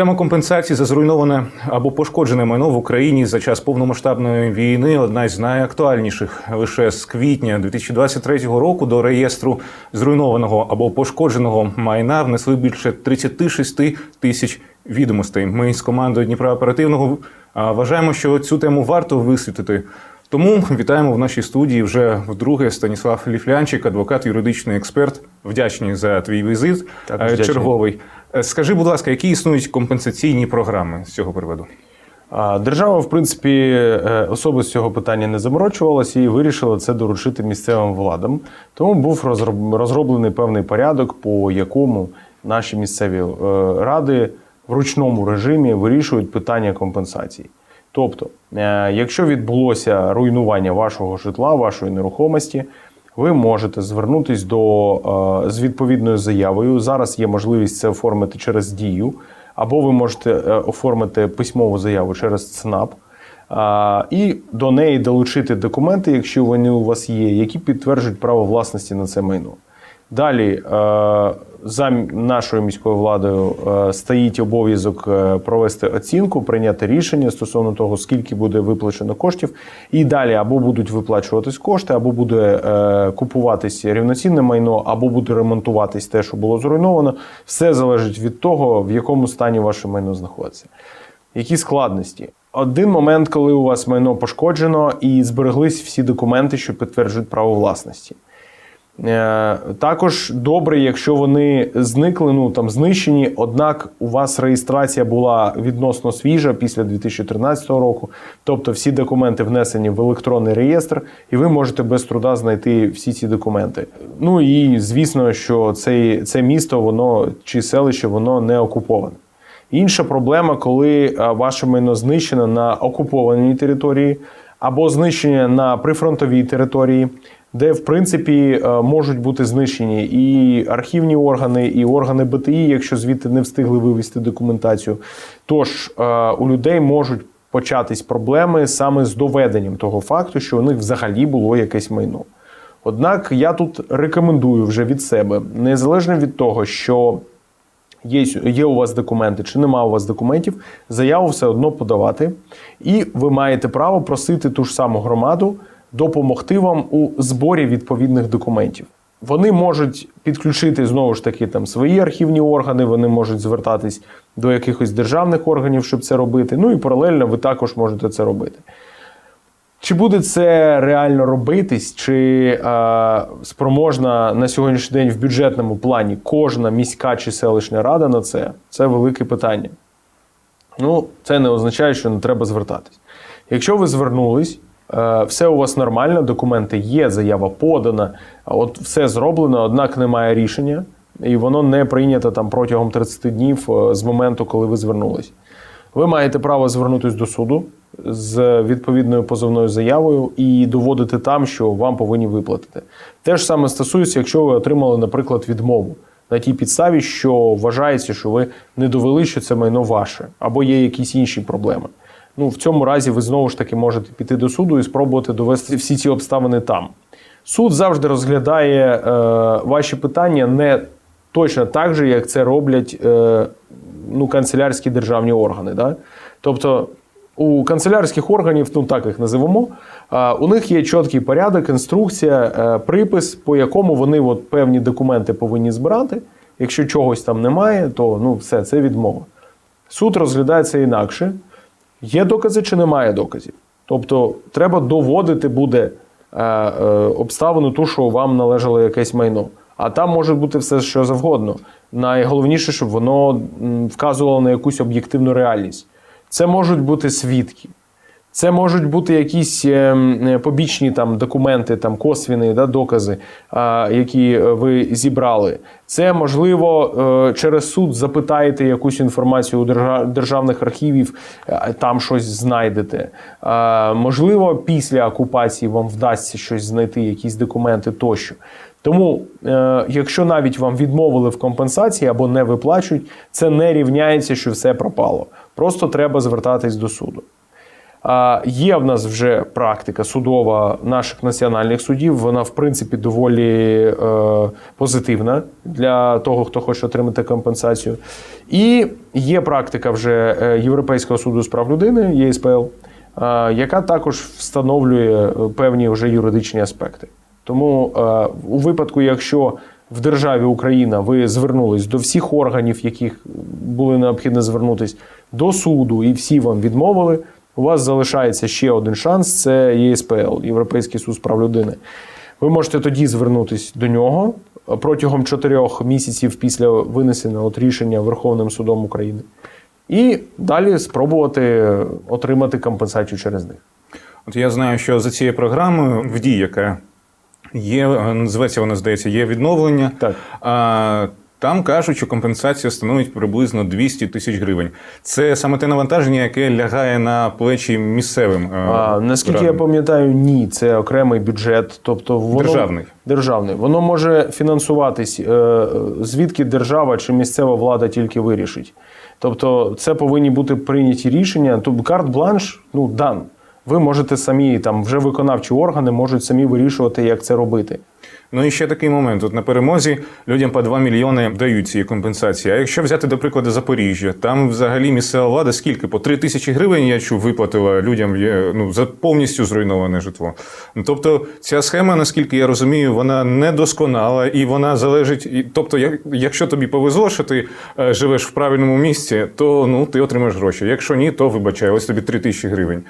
Тема компенсації за зруйноване або пошкоджене майно в Україні за час повномасштабної війни одна з найактуальніших. Лише з квітня 2023 року до реєстру зруйнованого або пошкодженого майна внесли більше 36 тисяч відомостей. Ми з командою Дніпра оперативного вважаємо, що цю тему варто висвітлити. Тому вітаємо в нашій студії вже вдруге Станіслав Ліфлянчик, адвокат, юридичний експерт. Вдячні за твій візит. Так, Е, вдячний. черговий. Е, Скажи, будь ласка, які існують компенсаційні програми з цього приводу? Держава, в принципі, е, особо з цього питання не заморочувалася і вирішила це доручити місцевим владам. Тому був розроб- розроблений певний порядок, по якому наші місцеві е, ради в ручному режимі вирішують питання компенсації. Тобто, якщо відбулося руйнування вашого житла, вашої нерухомості, ви можете звернутись до е, з відповідною заявою. Зараз є можливість це оформити через дію, або ви можете е, оформити письмову заяву через ЦНАП. І до неї долучити документи, якщо вони у вас є, які підтверджують право власності на це майно. Далі е, за нашою міською владою е, стоїть обов'язок е, провести оцінку, прийняти рішення стосовно того, скільки буде виплачено коштів. І далі або будуть виплачуватись кошти, або буде купуватись рівноцінне майно, або буде ремонтуватись те, що було зруйновано. Все залежить від того, в якому стані ваше майно знаходиться. Які складності? Один момент, коли у вас майно пошкоджено і збереглись всі документи, що підтверджують право власності. Е, Також добре, якщо вони зникли, ну там знищені, однак у вас реєстрація була відносно свіжа після 2013 року. Тобто всі документи внесені в електронний реєстр, і ви можете без труда знайти всі ці документи. Ну і звісно, що цей, це місто, воно чи селище, воно не окуповане. Інша проблема, коли е, ваше майно знищено на окупованій території або знищення на прифронтовій території, де в принципі е, можуть бути знищені і архівні органи, і органи БТІ, якщо звідти не встигли вивести документацію. Тож е, у людей можуть початись проблеми саме з доведенням того факту, що у них взагалі було якесь майно. Однак я тут рекомендую вже від себе, незалежно від того, що є, є у вас документи чи нема у вас документів, заяву все одно подавати. І ви маєте право просити ту ж саму громаду допомогти вам у зборі відповідних документів. Вони можуть підключити знову ж таки там свої архівні органи, вони можуть звертатись до якихось державних органів, щоб це робити. Ну і паралельно ви також можете це робити. Чи буде це реально робитись, чи е, спроможна на сьогоднішній день в бюджетному плані кожна міська чи селищна рада на це? Це велике питання. Ну, це не означає, що не треба звертатись. Якщо ви звернулись, все у вас нормально, документи є, заява подана, от все зроблено, однак немає рішення, і воно не прийнято там протягом 30 днів е, з моменту, коли ви звернулись. Ви маєте право звернутися до суду з відповідною позовною заявою і доводити там, що вам повинні виплатити. Те ж саме стосується, якщо ви отримали, наприклад, відмову на тій підставі, що вважається, що ви не довели, що це майно ваше, або є якісь інші проблеми. Ну, в цьому разі ви знову ж таки можете піти до суду і спробувати довести всі ці обставини там. Суд завжди розглядає е, ваші питання не точно так же, як це роблять е, ну, канцелярські державні органи. Да? Тобто у канцелярських органів, ну так їх називемо, а, у них є чіткий порядок, інструкція, е, припис, по якому вони от певні документи повинні збирати. Якщо чогось там немає, то ну, все, це відмова. Суд розглядає це інакше. Є докази чи немає доказів. Тобто, треба доводити буде е, е, обставину ту, що вам належало якесь майно. А там може бути все, що завгодно. Найголовніше, щоб воно вказувало на якусь об'єктивну реальність. Це можуть бути свідки. Це можуть бути якісь ем, е, побічні там документи, там косвіни, да, докази, які е, ви зібрали. Це можливо е, через суд запитаєте якусь інформацію у держа- державних архівів, там щось знайдете. Можливо, після окупації вам вдасться щось знайти, якісь документи тощо. Тому, якщо навіть вам відмовили в компенсації або не виплачують, це не рівняється, що все пропало. Просто треба звертатись до суду. Є в нас вже практика судова наших національних судів. Вона, в принципі, доволі е, позитивна для того, хто хоче отримати компенсацію. І є практика вже е, Європейського суду з прав людини, ЄСПЛ, е, яка також встановлює певні вже юридичні аспекти. Тому у випадку, якщо в державі Україна ви звернулись до всіх органів, яких було необхідно звернутись, до суду, і всі вам відмовили, у вас залишається ще один шанс це ЄСПЛ, Європейський суд з прав людини. Ви можете тоді звернутись до нього протягом чотирьох місяців після винесення от рішення Верховним судом України. І далі спробувати отримати компенсацію через них. От я знаю, що за цією програмою в дії, яка є, е, називається вона, здається, є відновлення. Так. А, там кажуть, що компенсація становить приблизно 200 тисяч гривень. Це саме те навантаження, яке лягає на плечі місцевим. е, А, наскільки я пам'ятаю, ні, це окремий бюджет, тобто воно Державний. державний. Воно може фінансуватись е, звідки держава чи місцева влада тільки вирішить. Тобто, це повинні бути прийняті рішення. Тобто карт-бланш ну дан. Ви можете самі там вже виконавчі органи можуть самі вирішувати, як це робити. Ну і ще такий момент. От на перемозі людям по 2 мільйони дають ці компенсації. А якщо взяти, до прикладу, Запоріжжя, там взагалі місцева влада скільки? По 3 тисячі гривень, я чув, виплатила людям ну, за повністю зруйноване житло. Ну, тобто, ця схема, наскільки я розумію, вона недосконала і вона залежить. І, тобто, як, якщо тобі повезло, що ти е, живеш в правильному місці, то ну, ти отримаєш гроші. Якщо ні, то вибачай, ось тобі 3 тисячі гривень.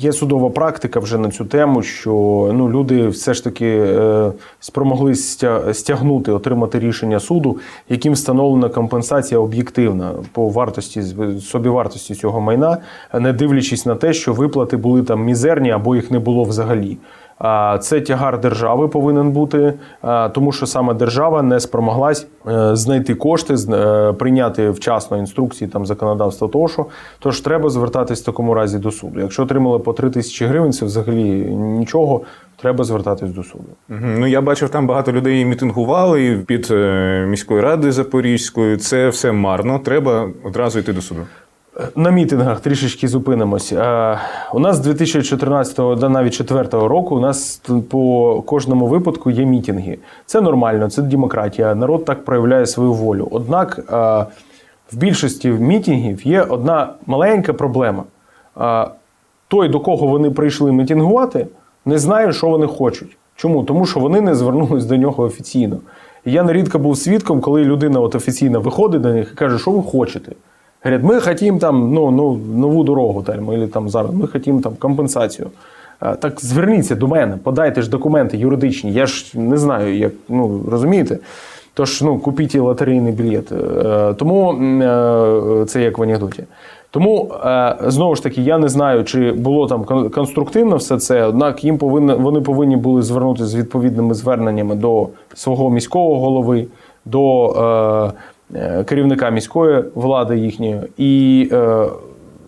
Є судова практика вже на цю тему, що ну, люди все ж таки е, спромоглись стягнути, отримати рішення суду, яким встановлена компенсація об'єктивна по вартості собівартості цього майна, не дивлячись на те, що виплати були там мізерні або їх не було взагалі. Це тягар держави повинен бути, тому що саме держава не спромоглась е, знайти кошти, е, прийняти вчасно інструкції там законодавства тощо. Тож треба звертатись в такому разі до суду. Якщо отримали по 3 тисячі гривень, це взагалі нічого. Треба звертатись до суду. Ну, я бачив, там багато людей мітингували під е, міською радою Запорізькою. Це все марно. Треба одразу йти до суду. На мітингах трішечки зупинимось. У нас з 2014 до навіть 2004 року у нас по кожному випадку є мітинги. Це нормально, це демократія. Народ так проявляє свою волю. Однак в більшості мітингів є одна маленька проблема. Той, до кого вони прийшли мітингувати, не знає, що вони хочуть. Чому? Тому що вони не звернулись до нього офіційно. Я нерідко був свідком, коли людина от офіційно виходить до них і каже, що ви хочете. Говорять, ми хотімо там ну, ну, нову дорогу, там, або там зараз, ми хотімо там компенсацію. Так зверніться до мене, подайте ж документи юридичні. Я ж не знаю, як ну розумієте. Тож ну, купіть лотерейний білет. Е, Тому е, це як в анекдоті. Тому е, знову ж таки, я не знаю, чи було там конструктивно все це. Однак їм повинні вони повинні були звернутися з відповідними зверненнями до свого міського голови, до керівника міської влади їхньої, і е,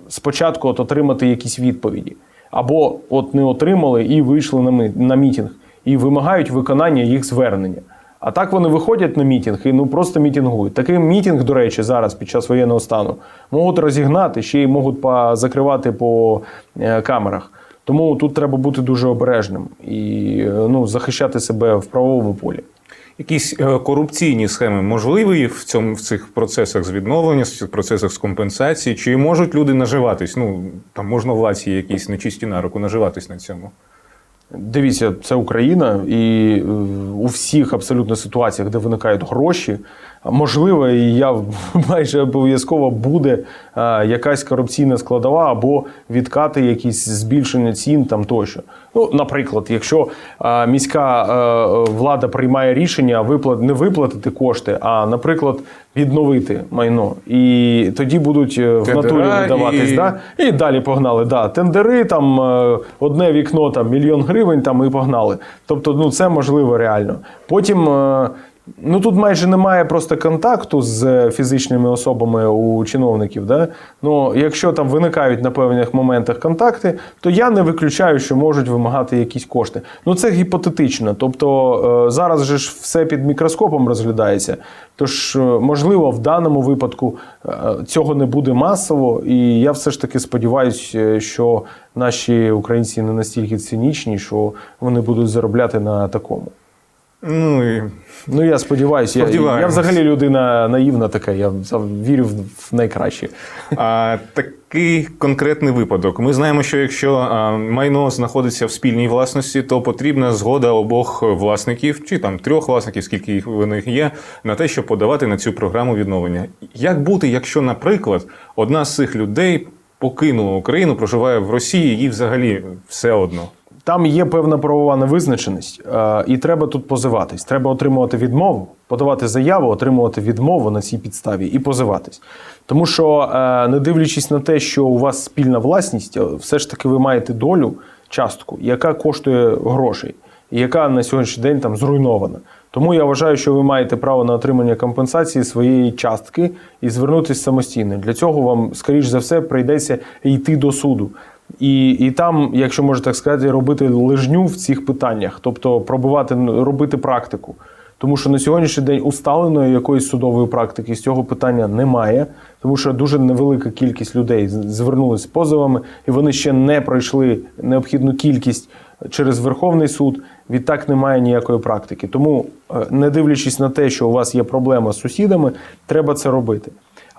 спочатку от отримати якісь відповіді. Або от не отримали і вийшли на, ми- на мітинг, і вимагають виконання їх звернення. А так вони виходять на мітинг і ну просто мітингують. Такий мітинг, до речі, зараз під час воєнного стану можуть розігнати, ще й можуть закривати по е, камерах. Тому тут треба бути дуже обережним і е, ну, захищати себе в правовому полі. Якісь е, корупційні схеми можливі в цьому в цих процесах з відновлення, в цих процесах з компенсації? Чи можуть люди наживатись? Ну там можна власті якісь нечисті на руку наживатись на цьому? Дивіться, це Україна, і е, у всіх абсолютно ситуаціях, де виникають гроші, можливо, і я майже обов'язково буде якась корупційна складова або відкати, якісь збільшення цін там тощо. Ну, наприклад, якщо міська влада приймає рішення виплат не виплатити кошти, а, наприклад, відновити майно, і тоді будуть е, в Тендера натурі видаватись. і- Да? І далі погнали. Да, тендери, там е, одне вікно, там мільйон гривень, там і погнали. Тобто, ну це можливо реально. Потім е, Ну тут майже немає просто контакту з е, фізичними особами у чиновників. Да? Ну, якщо там виникають на певних моментах контакти, то я не виключаю, що можуть вимагати якісь кошти. Ну це гіпотетично. Тобто е, зараз же ж все під мікроскопом розглядається. Тож, е, можливо, в даному випадку цього не буде масово, і я все ж таки сподіваюся, що наші українці не настільки цинічні, що вони будуть заробляти на такому. Ну і Ну, я сподіваюся. Я, я взагалі людина наївна така, я вірю в, найкраще. А, такий конкретний випадок. Ми знаємо, що якщо а, майно знаходиться в спільній власності, то потрібна згода обох власників, чи там трьох власників, скільки їх в них є, на те, щоб подавати на цю програму відновлення. Як бути, якщо, наприклад, одна з цих людей покинула Україну, проживає в Росії, їй взагалі все одно. Там є певна правова невизначеність, е, і треба тут позиватись. Треба отримувати відмову, подавати заяву, отримувати відмову на цій підставі і позиватись. Тому що, е, не дивлячись на те, що у вас спільна власність, е, все ж таки ви маєте долю, частку, яка коштує грошей, і яка на сьогоднішній день там зруйнована. Тому я вважаю, що ви маєте право на отримання компенсації своєї частки і звернутися самостійно. Для цього вам, скоріш за все, прийдеться йти до суду. І, і там, якщо можна так сказати, робити лижню в цих питаннях, тобто пробувати робити практику. Тому що на сьогоднішній день усталеної якоїсь судової практики з цього питання немає, тому що дуже невелика кількість людей звернулися з позовами, і вони ще не пройшли необхідну кількість через Верховний суд. Відтак немає ніякої практики. Тому, е, не дивлячись на те, що у вас є проблема з сусідами, треба це робити.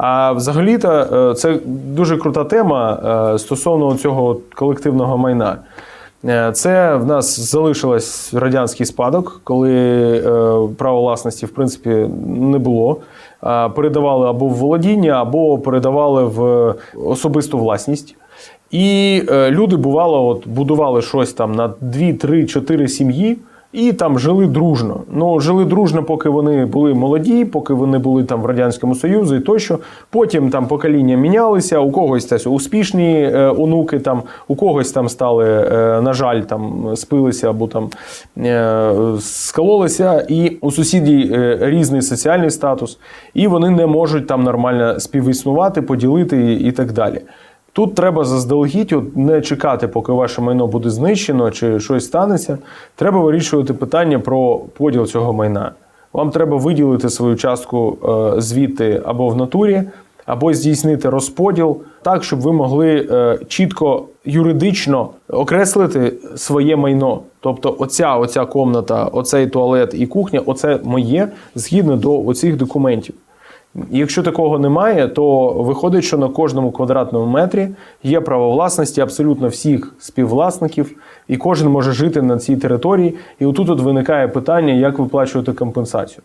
А взагалі-то е, це дуже крута тема е, стосовно цього колективного майна. Е, Це в нас залишилось радянський спадок, коли право власності в принципі не було. Передавали або в володіння, або передавали в особисту власність. І люди бувало, от будували щось там на 2, 3, 4 сім'ї. І там жили дружно. Ну, жили дружно, поки вони були молоді, поки вони були там в Радянському Союзі і тощо. Потім там покоління мінялися, у когось та успішні е, онуки, там, у когось там стали, е, на жаль, там спилися або там е, скололися. І у сусідів е, різний соціальний статус, і вони не можуть там нормально співіснувати, поділити і так далі. Тут треба заздалегідь от не чекати, поки ваше майно буде знищено чи щось станеться. Треба вирішувати питання про поділ цього майна. Вам треба виділити свою частку е, звідти або в натурі, або здійснити розподіл так, щоб ви могли е, чітко юридично окреслити своє майно. Тобто, оця, оця комната, оцей туалет і кухня, оце моє згідно до оцих документів. Якщо такого немає, то виходить, що на кожному квадратному метрі є право власності абсолютно всіх співвласників, і кожен може жити на цій території. І отут от виникає питання, як виплачувати компенсацію.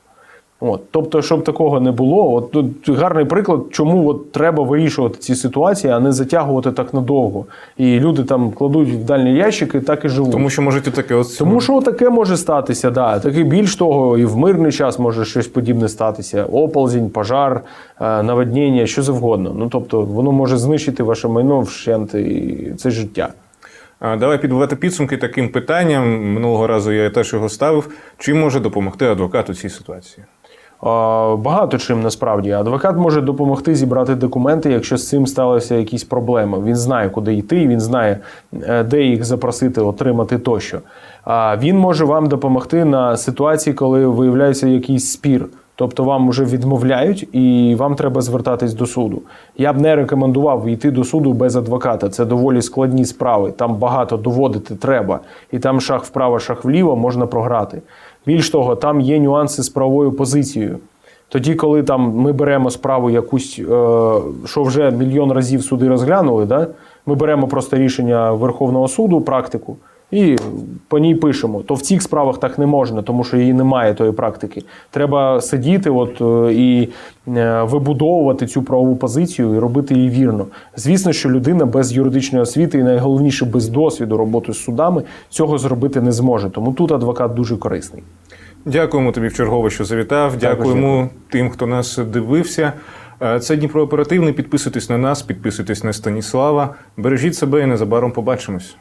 От, тобто, щоб такого не було, от тут гарний приклад, чому от треба вирішувати ці ситуації, а не затягувати так надовго. І люди там кладуть в дальні ящики, так і живуть. Тому що і таке от Тому що таке може статися, да. Таке більш того, і в мирний час може щось подібне статися: оползінь, пожар, е, наводнення, що завгодно. Ну тобто, воно може знищити ваше майно вщент і це життя. Давай підбивати підсумки таким питанням. Минулого разу я теж його ставив. Чим може допомогти адвокат у цій ситуації? Багато чим насправді адвокат може допомогти зібрати документи, якщо з цим сталися якісь проблеми. Він знає, куди йти, він знає, е, де їх запросити, отримати тощо. А він може вам допомогти на ситуації, коли виявляється якийсь спір. Тобто вам вже відмовляють і вам треба звертатись до суду. Я б не рекомендував йти до суду без адвоката. Це доволі складні справи. Там багато доводити треба, і там шаг вправо, шаг вліво можна програти. Більш того, там є нюанси з правовою позицією. Тоді, коли там ми беремо справу якусь, е, що вже мільйон разів суди розглянули, да? ми беремо просто рішення Верховного суду, практику, і по ній пишемо. То в цих справах так не можна, тому що її немає тої практики. Треба сидіти от, е, і е, вибудовувати цю правову позицію і робити її вірно. Звісно, що людина без юридичної освіти і найголовніше без досвіду роботи з судами цього зробити не зможе. Тому тут адвокат дуже корисний. Дякуємо тобі вчергове, що завітав. Дякуємо тим, хто нас дивився. Е, Це Дніпро оперативний. Підписуйтесь на нас, підписуйтесь на Станіслава. Бережіть себе і незабаром побачимось.